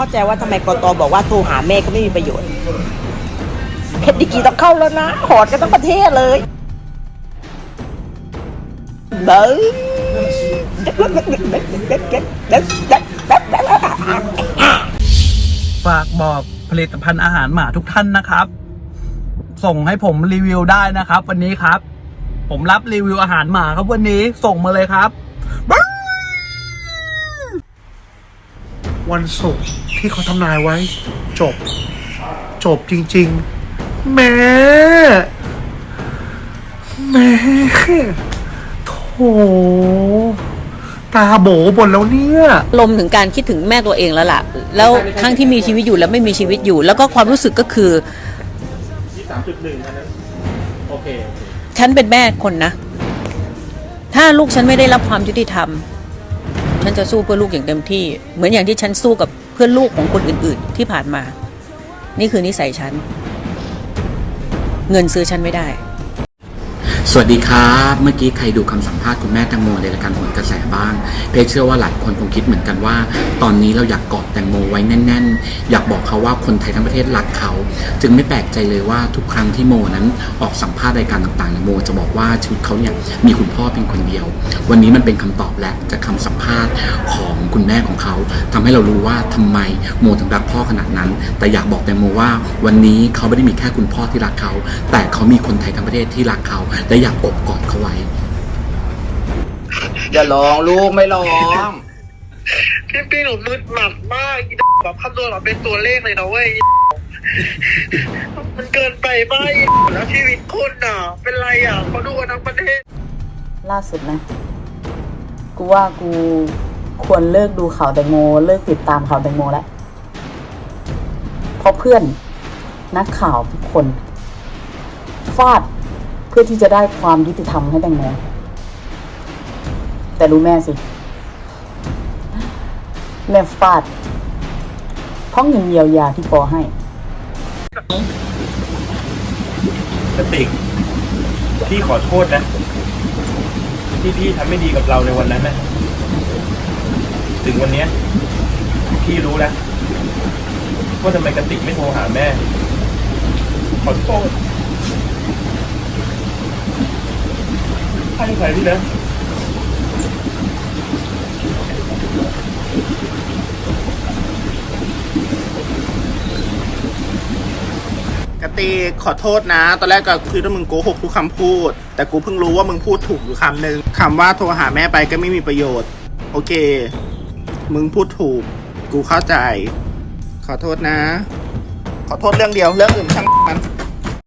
เข้าใจว่าทำไมกตบอกว่าโทรหาแม่ก็ไม่มีประโยชน์เพชรดิกีต้องเข้าแล้วนะหอดกันทั้งประเทศเลยเบ้ยฝากบอกผลิตภัณฑ์อาหารหมาทุกท่านนะครับ ส่งให้ผมรีวิวได้นะครับ วันนี้ครับ ผมรับรีวิวอาหารหมาครับวันนี้ส่งมาเลยครับ วันศุกร์ที่เขาทำนายไว้ จบ จบจริง ๆ แม่แม่โถตาโบหมดแล้วเนี่ยลมถึงการคิดถึงแม่ตัวเองแล้วล่ะ แล้วทั้งที่มีชีวิตอยู่และไม่มีชีวิตอยู่ แล้วก็ความรู้สึกก็คือฉันเป็นแม่คนนะ ถ้าลูกฉันไม่ได้รับความยุติธรรม ฉันจะสู้เพื่อลูกอย่างเต็มที่ เหมือนอย่างที่ฉันสู้กับเพื่อนลูกของคนอื่น ๆ ที่ผ่านมา นี่คือนิสัยฉัน เงินซื้อฉันไม่ได้ สวัสดีครับ เมื่อกี้ใครดูคำสัมภาษณ์คุณแม่แตงโมในรายการโหนกระแสบ้าง เพจเชื่อว่าหลายคนคงคิดเหมือนกันว่า ตอนนี้เราอยากกอดแตงโมไว้แน่น ๆ อยากบอกเขาว่าคนไทยทั้งประเทศรักเขา จึงไม่แปลกใจเลยว่าทุกครั้งที่โมนั้นออกสัมภาษณ์รายการต่างๆโมจะบอกว่าชีวิตเขาเนี่ยมีคุณพ่อเพียงคนเดียว วันนี้มันเป็นคำตอบและจากคำสัมภาษณ์ของคุณแม่ของเขาทำให้เรารู้ว่าทำไมโมถึงรักพ่อขนาดนั้น แต่อยากบอกแตงโมว่า วันนี้เขาไม่ได้มีแค่คุณพ่อที่รักเขา แต่เขามีคนไทยทั้งประเทศที่รักเขาและอยากอบกอดเขาไว้ อย่าร้องลูกไม่ร้อง พี่ปีหนูมืดหมัดมากอีดแบบคำนวณเราเป็นตัวเลขเลยนะเว้ยมันเกินไปไปแล้วชีวิตคนอะ เป็นไรอะเขาดูกันทั้งประเทศ ล่าสุดนะ กูว่ากูควรเลิกดูข่าวแตงโม เลิกติดตามข่าวแตงโมแล้ว เพราะเพื่อน นักข่าวทุกคน ฟาด เพื่อที่จะได้ความยุติธรรมให้แตงโมแต่รู้แม่สิ แม่ฟาดเพราะเงินเยียวยาที่ปอให้กติกพี่ขอโทษนะ ที่พี่ทำไม่ดีกับเราในวันนั้นนะถึงวันเนี้ยพี่รู้แล้วว่าทำไมกติกไม่โทรหาแม่ ขอโทษ ให้ใครพี่นะกติกขอโทษนะ ตอนแรกก็คือว่ามึงโกหกทุกคำพูด แต่กูเพิ่งรู้ว่ามึงพูดถูกอยู่คำหนึ่งคำว่าโทรหาแม่ไปก็ไม่มีประโยชน์ โอเค มึงพูดถูก กูเข้าใจ ขอโทษนะ ขอโทษเรื่องเดียว เรื่องอื่นช่างมัน